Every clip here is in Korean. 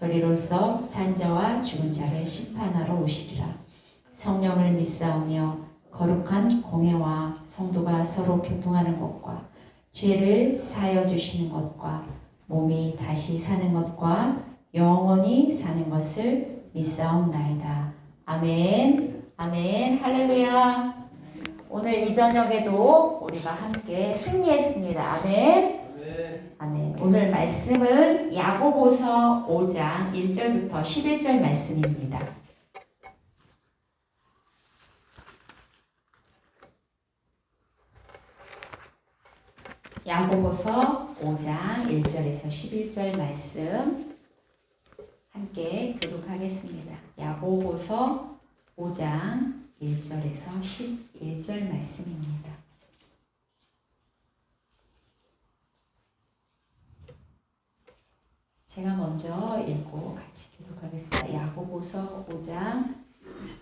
저리로서 산자와 죽은 자를 심판하러 오시리라. 성령을 믿사오며 거룩한 공회와 성도가 서로 교통하는 것과 죄를 사여 주시는 것과 몸이 다시 사는 것과 영원히 사는 것을 믿사옵나이다. 아멘. 아멘. 할렐루야. 오늘 이 저녁에도 우리가 함께 승리했습니다. 아멘. 아멘. 오늘 말씀은 야고보서 5장 1절부터 11절 말씀입니다. 야고보서 5장 1절에서 11절 말씀 함께 교독하겠습니다. 야고보서 5장 1절에서 11절 말씀입니다. 제가 먼저 읽고 같이 교독하겠습니다. 야고보서 5장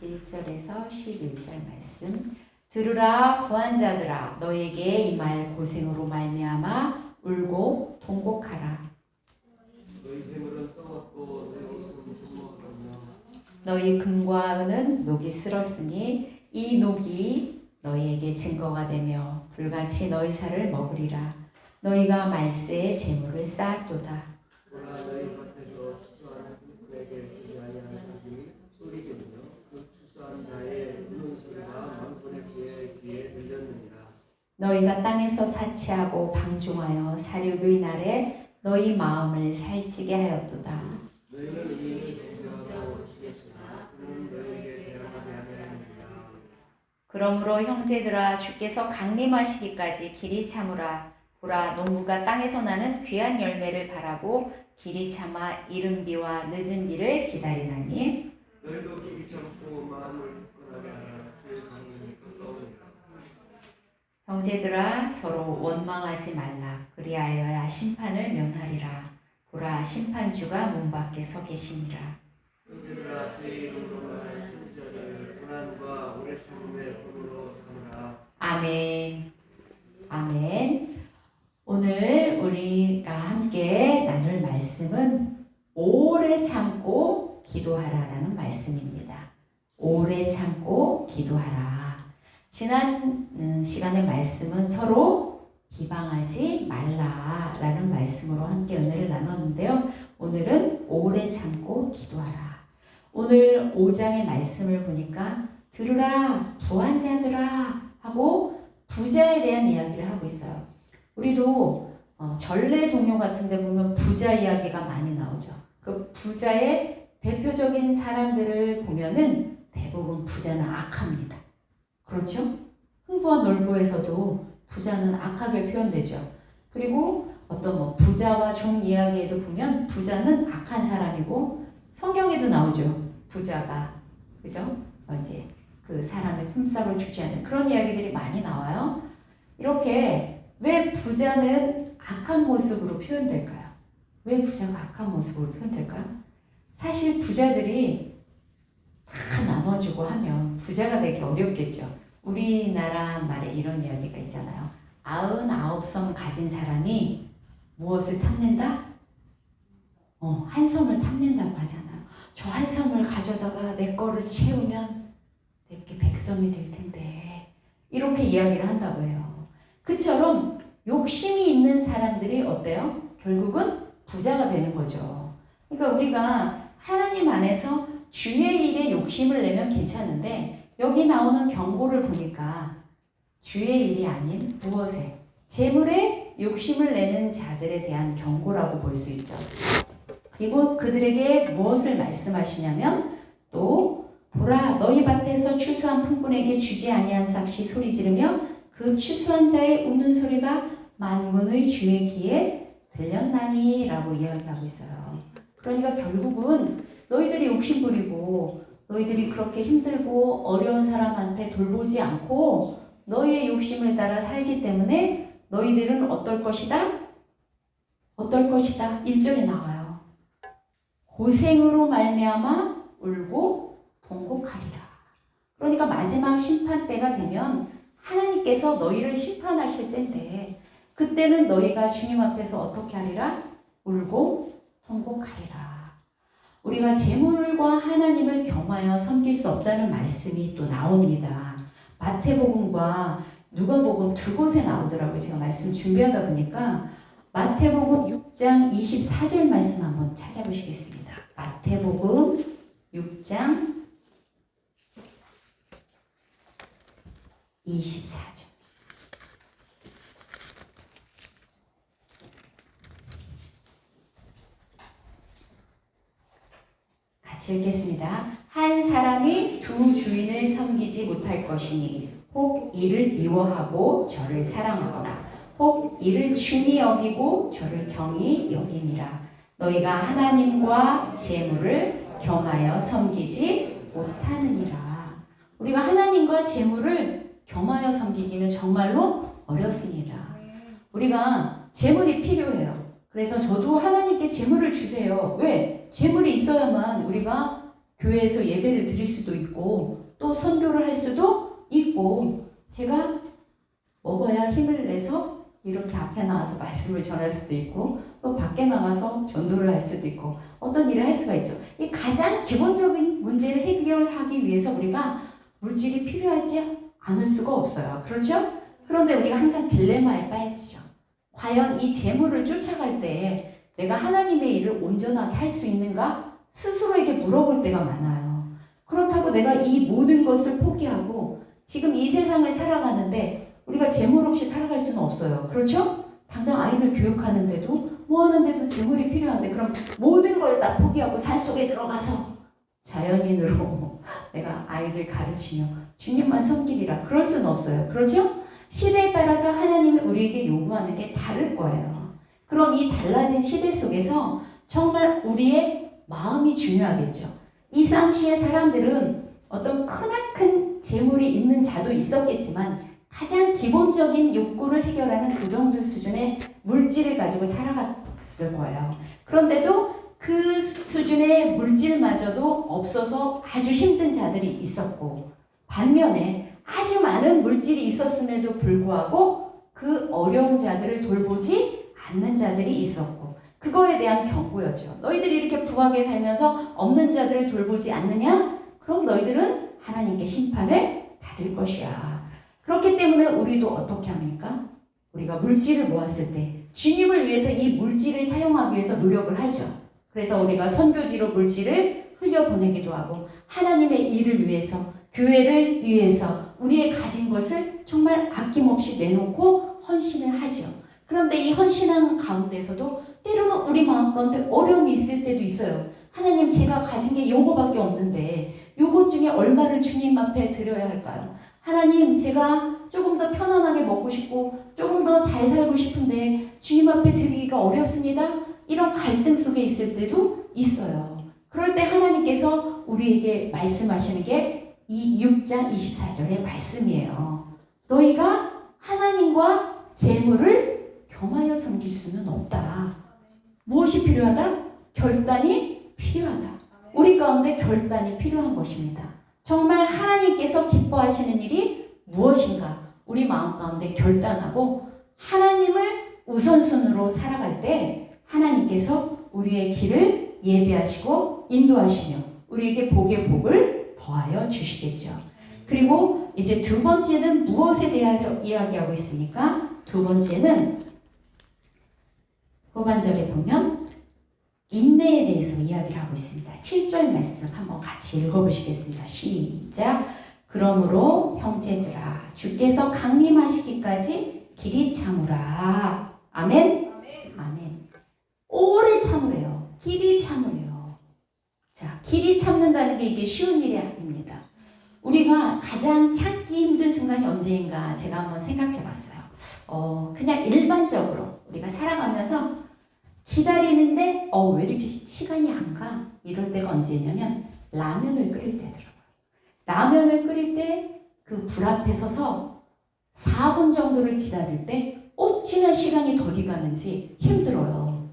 1절에서 11절 말씀. 들으라 부한 자들아 너에게 이 말 고생으로 말미암아 울고 통곡하라. 너희 금과 은은 녹이 쓸었으니 이 녹이 너희에게 증거가 되며 불같이 너희 살을 먹으리라. 너희가 말세의 재물을 쌓았도다. 보라 너희 밭에서 추수하는 그에게 주지 아니하는 자들이 소리 지르며 그 추수한 자의 우는 소리가 만군의 주의 귀에 들렸느니라 너희가 땅에서 사치하고 방종하여 사륙의 날에 너희 마음을 살찌게 하였도다. 그러므로 형제들아 주께서 강림하시기까지 길이 참으라. 보라 농부가 땅에서 나는 귀한 열매를 바라고 길이 참아 이른 비와 늦은 비를 기다리나니 너희도 길이 참고 마음을 굳건하게 하라 주의 강림이 가까우니라 형제들아 서로 원망하지 말라. 그리하여야 심판을 면하리라. 보라 심판주가 문 밖에 서 계시니라. 아멘. 아멘. 오늘 우리가 함께 나눌 말씀은 오래 참고 기도하라라는 말씀입니다. 오래 참고 기도하라. 지난 음, 시간의 말씀은 서로 비방하지 말라라는 말씀으로 함께 은혜를 나눴는데요. 오늘은 오래 참고 기도하라. 오늘 5장의 말씀을 보니까 들으라 부한 자들아 하고 부자에 대한 이야기를 하고 있어요. 우리도 어, 전래 동요 같은 데 보면 부자 이야기가 많이 나오죠. 그 부자의 대표적인 사람들을 보면은 대부분 부자는 악합니다. 그렇죠? 흥부와 놀보에서도 부자는 악하게 표현되죠. 그리고 어떤 뭐 부자와 종 이야기에도 보면 부자는 악한 사람이고 성경에도 나오죠. 부자가 그죠? 어제 그 사람의 품삯을 주지 않는 그런 이야기들이 많이 나와요. 이렇게 왜 부자는 악한 모습으로 표현될까요? 왜 부자가 악한 모습으로 표현될까요? 사실 부자들이 다 나눠주고 하면 부자가 되기 어렵겠죠. 우리나라 말에 이런 이야기가 있잖아요. 아흔 아홉 섬 가진 사람이 무엇을 탐낸다? 어, 한 섬을 탐낸다고 하잖아요. 저 한 섬을 가져다가 내 거를 채우면 내게 백섬이 될 텐데. 이렇게 이야기를 한다고 해요. 그처럼 욕심이 있는 사람들이 어때요? 결국은 부자가 되는 거죠. 그러니까 우리가 하나님 안에서 주의 일에 욕심을 내면 괜찮은데 여기 나오는 경고를 보니까 주의 일이 아닌 무엇에 재물에 욕심을 내는 자들에 대한 경고라고 볼 수 있죠. 그리고 그들에게 무엇을 말씀하시냐면 또 보라 너희 밭에서 추수한 품꾼에게 주지 아니한 삭시 소리 지르며 그 추수한 자의 우는 소리가 만군의 주의 귀에 들렸나니라고 이야기하고 있어요. 그러니까 결국은 너희들이 욕심 부리고 너희들이 그렇게 힘들고 어려운 사람한테 돌보지 않고 너희의 욕심을 따라 살기 때문에 너희들은 어떨 것이다? 어떨 것이다? 1절에 나와요. 고생으로 말미암아 울고 통곡하리라. 그러니까 마지막 심판 때가 되면 하나님께서 너희를 심판하실 때인데 그때는 너희가 주님 앞에서 어떻게 하리라? 울고 통곡하리라. 우리가 재물과 하나님을 겸하여 섬길 수 없다는 말씀이 또 나옵니다. 마태복음과 누가복음 두 곳에 나오더라고요. 제가 말씀 준비하다 보니까 마태복음 6장 24절 말씀 한번 찾아보시겠습니다. 마태복음 6장 24절. 같이 읽겠습니다. 한 사람이 두 주인을 섬기지 못할 것이니 혹 이를 미워하고 저를 사랑하거나 혹 이를 중히 여기고 저를 경히 여김이라 너희가 하나님과 재물을 겸하여 섬기지 못하느니라 우리가 하나님과 재물을 겸하여 섬기기는 정말로 어렵습니다. 우리가 재물이 필요해요. 그래서 저도 하나님께 재물을 주세요. 왜? 재물이 있어야만 우리가 교회에서 예배를 드릴 수도 있고 또 선교를 할 수도 있고 제가 먹어야 힘을 내서 이렇게 앞에 나와서 말씀을 전할 수도 있고 또 밖에 나가서 전도를 할 수도 있고 어떤 일을 할 수가 있죠. 이 가장 기본적인 문제를 해결하기 위해서 우리가 물질이 필요하지 않을 수가 없어요. 그렇죠? 그런데 우리가 항상 딜레마에 빠지죠. 과연 이 재물을 쫓아갈 때 내가 하나님의 일을 온전하게 할 수 있는가? 스스로에게 물어볼 때가 많아요. 그렇다고 내가 이 모든 것을 포기하고 지금 이 세상을 살아가는데 우리가 재물 없이 살아갈 수는 없어요. 그렇죠? 당장 아이들 교육하는데도 뭐 하는데도 재물이 필요한데 그럼 모든 걸 다 포기하고 산 속에 들어가서 자연인으로 내가 아이들 가르치며 주님만 섬기리라. 그럴 수는 없어요. 그렇죠? 시대에 따라서 하나님이 우리에게 요구하는 게 다를 거예요. 그럼 이 달라진 시대 속에서 정말 우리의 마음이 중요하겠죠. 이 당시의 사람들은 어떤 크나큰 재물이 있는 자도 있었겠지만 가장 기본적인 욕구를 해결하는 그 정도 수준의 물질을 가지고 살아갔을 거예요. 그런데도 그 수준의 물질마저도 없어서 아주 힘든 자들이 있었고 반면에 아주 많은 물질이 있었음에도 불구하고 그 어려운 자들을 돌보지 않는 자들이 있었고 그거에 대한 경고였죠. 너희들이 이렇게 부하게 살면서 없는 자들을 돌보지 않느냐? 그럼 너희들은 하나님께 심판을 받을 것이야. 그렇기 때문에 우리도 어떻게 합니까? 우리가 물질을 모았을 때 주님을 위해서 이 물질을 사용하기 위해서 노력을 하죠. 그래서 우리가 선교지로 물질을 흘려보내기도 하고 하나님의 일을 위해서 교회를 위해서 우리의 가진 것을 정말 아낌없이 내놓고 헌신을 하죠. 그런데 이 헌신하는 가운데서도 때로는 우리 마음 가운데 어려움이 있을 때도 있어요. 하나님 제가 가진 게 요거밖에 없는데 요것 중에 얼마를 주님 앞에 드려야 할까요? 하나님 제가 조금 더 편안하게 먹고 싶고 조금 더 잘 살고 싶은데 주님 앞에 드리기가 어렵습니다. 이런 갈등 속에 있을 때도 있어요. 그럴 때 하나님께서 우리에게 말씀하시는 게 이 6장 24절의 말씀이에요. 너희가 하나님과 재물을 겸하여 섬길 수는 없다. 무엇이 필요하다? 결단이 필요하다. 우리 가운데 결단이 필요한 것입니다. 정말 하나님께서 기뻐하시는 일이 무엇인가? 우리 마음 가운데 결단하고 하나님을 우선순으로 살아갈 때 하나님께서 우리의 길을 예배하시고 인도하시며 우리에게 복의 복을 더하여 주시겠죠. 그리고 이제 두 번째는 무엇에 대해서 이야기하고 있습니까? 두 번째는 후반절에 보면 인내에 대해서 이야기를 하고 있습니다. 7절 말씀 한번 같이 읽어보시겠습니다. 시작. 그러므로 형제들아 주께서 강림하시기까지 길이 참으라. 아멘. 아멘. 오래 참으래요. 길이 참으래요. 자, 길이 참는다는 게 이게 쉬운 일이 아닙니다. 우리가 가장 참기 힘든 순간이 언제인가 제가 한번 생각해 봤어요. 어, 그냥 일반적으로 우리가 살아가면서 기다리는데 어, 왜 이렇게 시- 시간이 안 가? 이럴 때가 언제냐면 라면을 끓일 때더라. 라면을 끓일 때 그 불 앞에 서서 4분 정도를 기다릴 때 어찌나 시간이 더디 가는지 힘들어요.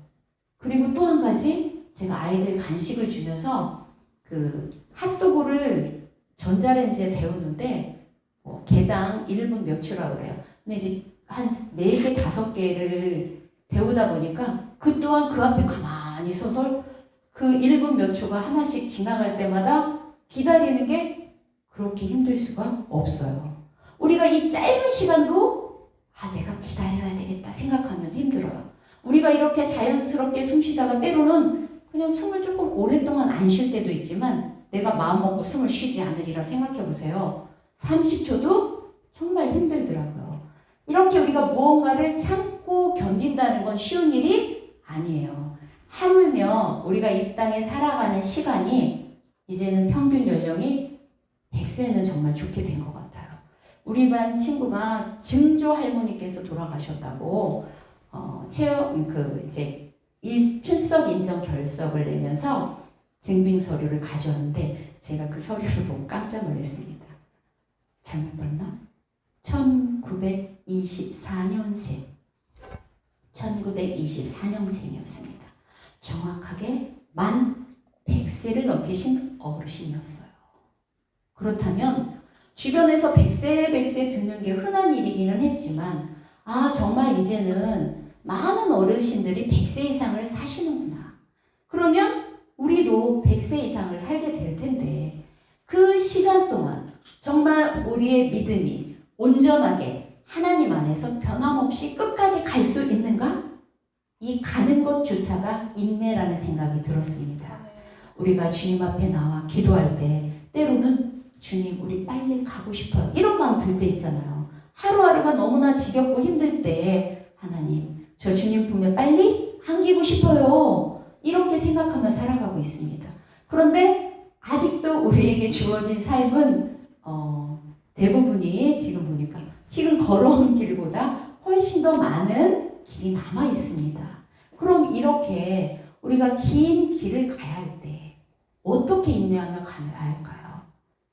그리고 또 한 가지 제가 아이들 간식을 주면서 그 핫도그를 전자레인지에 데우는데 뭐 개당 1분 몇 초라고 그래요. 근데 이제 한 4개, 5개를 데우다 보니까 그 또한 그 앞에 가만히 서서 그 1분 몇 초가 하나씩 지나갈 때마다 기다리는 게 그렇게 힘들 수가 없어요. 우리가 이 짧은 시간도 아, 내가 기다려야 되겠다 생각하면 힘들어요. 우리가 이렇게 자연스럽게 숨 쉬다가 때로는 그냥 숨을 조금 오랫동안 안 쉴 때도 있지만 내가 마음 먹고 숨을 쉬지 않으리라 생각해 보세요. 30초도 정말 힘들더라고요. 이렇게 우리가 무언가를 참고 견딘다는 건 쉬운 일이 아니에요. 하물며 우리가 이 땅에 살아가는 시간이 이제는 평균 연령이 100세는 정말 좋게 된 것 같아요. 우리 반 친구가 증조 할머니께서 돌아가셨다고 어, 체험 그 이제 일, 출석 인정 결석을 내면서 증빙 서류를 가져왔는데 제가 그 서류를 보고 깜짝 놀랐습니다. 잘못 봤나? 1924년생. 1924년생이었습니다. 정확하게 만 100세를 넘기신 어르신이었어요. 그렇다면 주변에서 100세, 100세 듣는 게 흔한 일이기는 했지만 아, 정말 이제는 많은 어르신들이 100세 이상을 사시는구나. 그러면 우리도 100세 이상을 살게 될 텐데 그 시간 동안 정말 우리의 믿음이 온전하게 하나님 안에서 변함없이 끝까지 갈 수 있는가? 이 가는 것조차가 인내라는 생각이 들었습니다. 우리가 주님 앞에 나와 기도할 때 때로는 주님 우리 빨리 가고 싶어요. 이런 마음 들 때 있잖아요. 하루하루가 너무나 지겹고 힘들 때 하나님 저 주님 품에 빨리 안기고 싶어요. 이렇게 생각하며 살아가고 있습니다. 그런데 아직도 우리에게 주어진 삶은 어, 대부분이 지금 보니까 지금 걸어온 길보다 훨씬 더 많은 길이 남아 있습니다. 그럼 이렇게 우리가 긴 길을 가야 할 때 어떻게 인내하며 가야 할까요?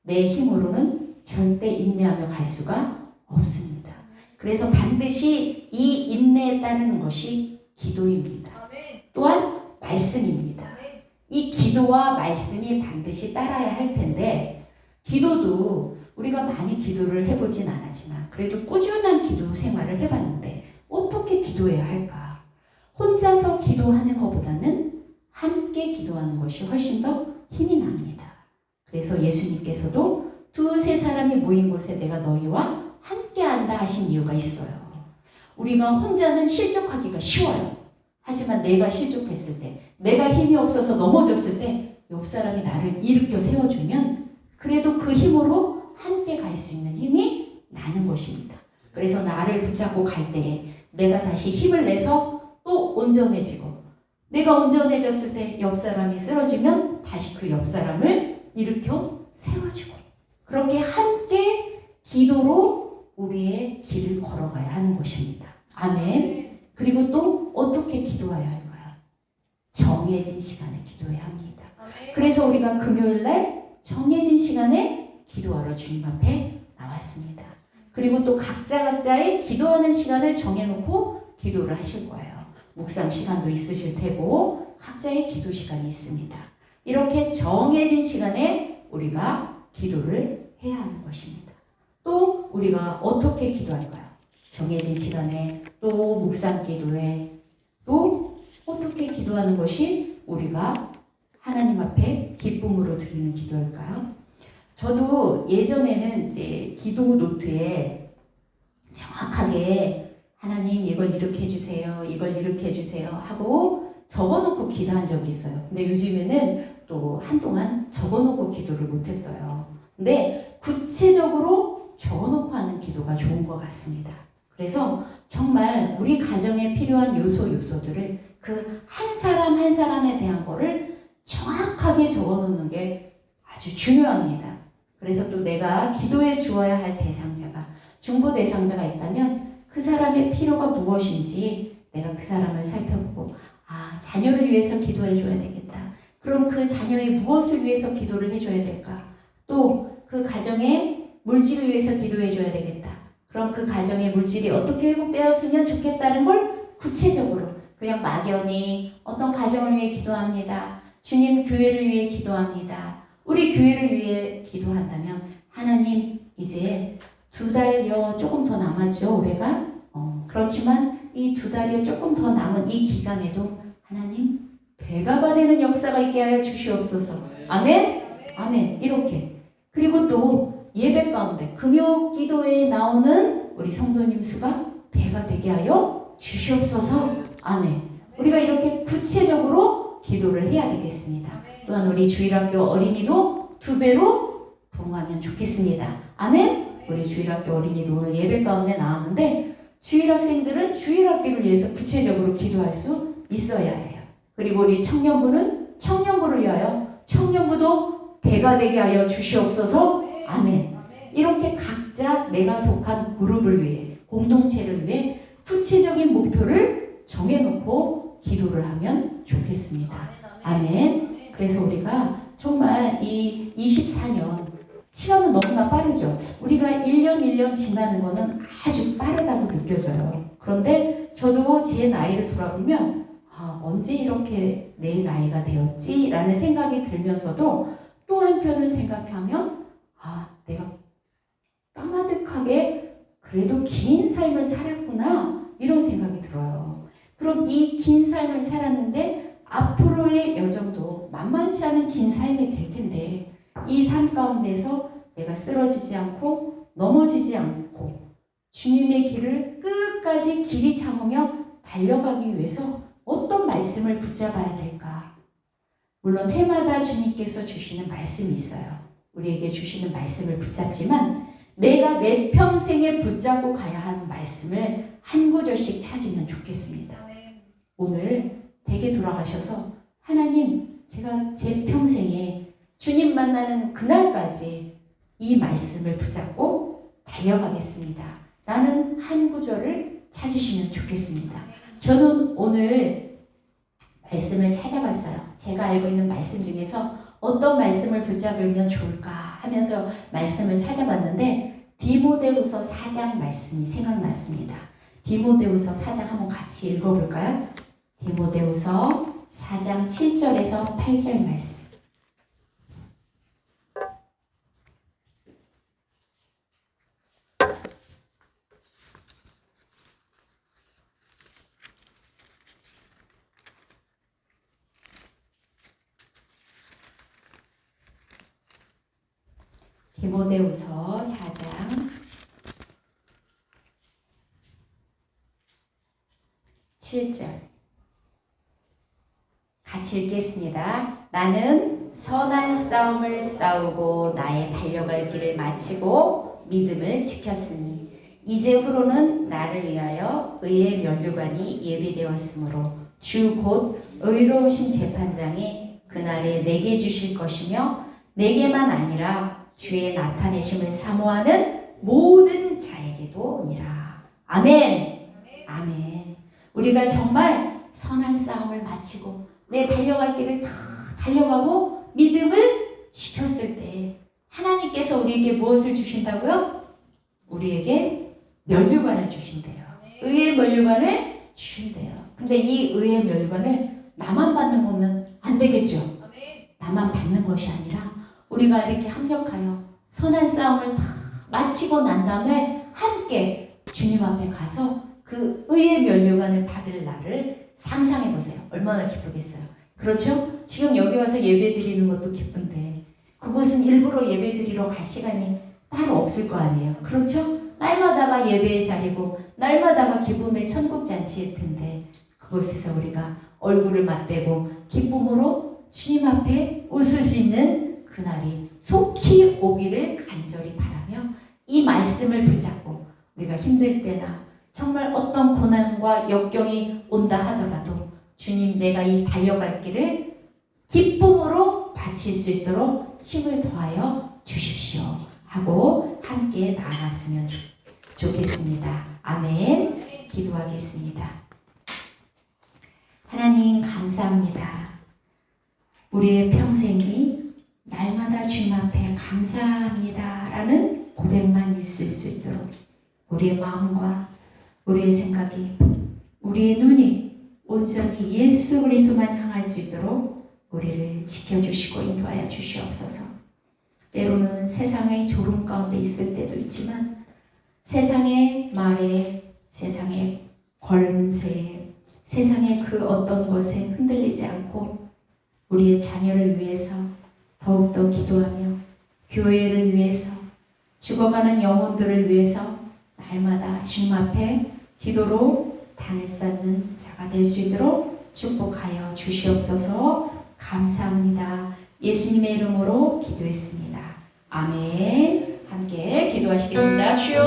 내 힘으로는 절대 인내하며 갈 수가 없습니다. 그래서 반드시 이 인내에 따르는 것이 기도입니다. 또한 말씀입니다. 이 기도와 말씀이 반드시 따라야 할 텐데 기도도 우리가 많이 기도를 해보진 않았지만 그래도 꾸준한 기도 생활을 해봤는데 어떻게 기도해야 할까? 혼자서 기도하는 것보다는 함께 기도하는 것이 훨씬 더 힘이 납니다. 그래서 예수님께서도 두세 사람이 모인 곳에 내가 너희와 함께 한다 하신 이유가 있어요. 우리가 혼자는 실족하기가 쉬워요. 하지만 내가 실족했을 때, 내가 힘이 없어서 넘어졌을 때 옆 사람이 나를 일으켜 세워주면 그래도 그 힘으로 함께 갈 수 있는 힘이 나는 것입니다. 그래서 나를 붙잡고 갈 때에 내가 다시 힘을 내서 또 온전해지고 내가 온전해졌을 때 옆 사람이 쓰러지면 다시 그 옆 사람을 일으켜 세워주고 그렇게 함께 기도로 우리의 길을 걸어가야 하는 것입니다. 아멘. 그리고 또 어떻게 기도해야 할까요? 정해진 시간에 기도해야 합니다. 그래서 우리가 금요일 날 정해진 시간에 기도하러 주님 앞에 나왔습니다. 그리고 또 각자 각자의 기도하는 시간을 정해놓고 기도를 하실 거예요. 묵상 시간도 있으실 테고 각자의 기도 시간이 있습니다. 이렇게 정해진 시간에 우리가 기도를 해야 하는 것입니다. 또 우리가 어떻게 기도할까요? 정해진 시간에 또 묵상 기도에 또 어떻게 기도하는 것이 우리가 하나님 앞에 기쁨으로 드리는 기도일까요? 저도 예전에는 이제 기도 노트에 정확하게 하나님 이걸 이렇게 해주세요, 이걸 이렇게 해주세요 하고 적어놓고 기도한 적이 있어요. 근데 요즘에는 또 한동안 적어놓고 기도를 못했어요. 근데 구체적으로 적어놓고 하는 기도가 좋은 것 같습니다. 그래서 정말 우리 가정에 필요한 요소 요소들을 그 한 사람 한 사람에 대한 거를 정확하게 적어놓는 게 아주 중요합니다. 그래서 또 내가 기도해 주어야 할 대상자가 중보 대상자가 있다면 그 사람의 필요가 무엇인지 내가 그 사람을 살펴보고 아 자녀를 위해서 기도해 줘야 되겠다. 그럼 그 자녀의 무엇을 위해서 기도를 해줘야 될까? 또 그 가정의 물질을 위해서 기도해 줘야 되겠다. 그럼 그 가정의 물질이 어떻게 회복되었으면 좋겠다는 걸 구체적으로 그냥 막연히 어떤 가정을 위해 기도합니다. 주님 교회를 위해 기도합니다. 우리 교회를 위해 기도한다면 하나님 이제 두 달여 조금 더 남았죠 올해가? 어, 그렇지만 이 두 달여 조금 더 남은 이 기간에도 하나님 배가가 되는 역사가 있게 하여 주시옵소서. 아멘? 아멘. 이렇게. 그리고 또 예배 가운데 금요 기도에 나오는 우리 성도님 수가 배가 되게 하여 주시옵소서. 아멘. 우리가 이렇게 구체적으로 기도를 해야 되겠습니다 또한 우리 주일학교 어린이도 두 배로 부흥하면 좋겠습니다 아멘 우리 주일학교 어린이도 오늘 예배 가운데 나왔는데 주일학생들은 주일학교를 위해서 구체적으로 기도할 수 있어야 해요. 그리고 우리 청년부는 청년부를 위하여 청년부도 배가 되게 하여 주시옵소서. 아멘. 이렇게 각자 내가 속한 그룹을 위해 공동체를 위해 구체적인 목표를 정해놓고 기도를 하면 좋겠습니다. 아멘. 그래서 우리가 정말 이 24년 시간은 너무나 빠르죠. 우리가 1년 1년 지나는 거는 아주 빠르다고 느껴져요. 그런데 저도 제 나이를 돌아보면 아, 언제 이렇게 내 나이가 되었지? 라는 생각이 들면서도 또 한편을 생각하면 아, 내가 까마득하게 그래도 긴 삶을 살았구나. 이런 생각이 들어요. 그럼 이 긴 삶을 살았는데 앞으로의 여정도 만만치 않은 긴 삶이 될 텐데 이 삶 가운데서 내가 쓰러지지 않고 넘어지지 않고 주님의 길을 끝까지 길이 참으며 달려가기 위해서 어떤 말씀을 붙잡아야 될까? 물론 해마다 주님께서 주시는 말씀이 있어요. 우리에게 주시는 말씀을 붙잡지만 내가 내 평생에 붙잡고 가야 하는 말씀을 한 구절씩 찾으면 좋겠습니다. 오늘 댁에 돌아가셔서 하나님 제가 제 평생에 주님 만나는 그날까지 이 말씀을 붙잡고 달려가겠습니다. 라는 한 구절을 찾으시면 좋겠습니다. 저는 오늘 말씀을 찾아봤어요. 제가 알고 있는 말씀 중에서 어떤 말씀을 붙잡으면 좋을까 하면서 말씀을 찾아봤는데 디모데후서 4장 말씀이 생각났습니다. 디모데후서 4장 한번 같이 읽어볼까요? 디모데후서 4장 7절에서 8절 말씀. 디모데후서 4장 7절 같이 읽겠습니다. 나는 선한 싸움을 싸우고 나의 달려갈 길을 마치고 믿음을 지켰으니 이제 후로는 나를 위하여 의의 면류관이 예비되었으므로 주 곧 의로우신 재판장이 그날에 내게 주실 것이며 내게만 아니라 주의 나타내심을 사모하는 모든 자에게도니라. 아멘. 아멘. 우리가 정말 선한 싸움을 마치고 내 달려갈 길을 다 달려가고 믿음을 지켰을 때 하나님께서 우리에게 무엇을 주신다고요? 우리에게 면류관을 주신대요. 의의 면류관을 주신대요. 근데 이 의의 면류관을 나만 받는 거면 안 되겠죠. 나만 받는 것이 아니라 우리가 이렇게 합력하여 선한 싸움을 다 마치고 난 다음에 함께 주님 앞에 가서 그 의의 면류관을 받을 날을 상상해 보세요. 얼마나 기쁘겠어요. 그렇죠? 지금 여기 와서 예배 드리는 것도 기쁜데 그곳은 일부러 예배 드리러 갈 시간이 따로 없을 거 아니에요. 그렇죠? 날마다가 예배의 자리고 날마다가 기쁨의 천국 잔치일 텐데 그곳에서 우리가 얼굴을 맞대고 기쁨으로 주님 앞에 웃을 수 있는 그날이 속히 오기를 간절히 바라며 이 말씀을 붙잡고 우리가 힘들 때나 정말 어떤 고난과 역경이 온다 하더라도 주님 내가 이 달려갈 길을 기쁨으로 바칠 수 있도록 힘을 더하여 주십시오 하고 함께 나아갔으면 좋- 좋겠습니다. 아멘. 기도하겠습니다. 하나님 감사합니다. 우리의 평생이 날마다 주님 앞에 감사합니다라는 고백만 있을 수 있도록 우리의 마음과 우리의 생각이 우리의 눈이 온전히 예수 그리스도만 향할 수 있도록 우리를 지켜주시고 인도하여 주시옵소서. 때로는 세상의 졸음 가운데 있을 때도 있지만 세상의 말에 세상의 권세에 세상의 그 어떤 것에 흔들리지 않고 우리의 자녀를 위해서 더욱더 기도하며 교회를 위해서 죽어가는 영혼들을 위해서 날마다 주님 앞에 기도로 단을 쌓는 자가 될 수 있도록 축복하여 주시옵소서 감사합니다. 예수님의 이름으로 기도했습니다. 아멘. 함께 기도하시겠습니다. 주여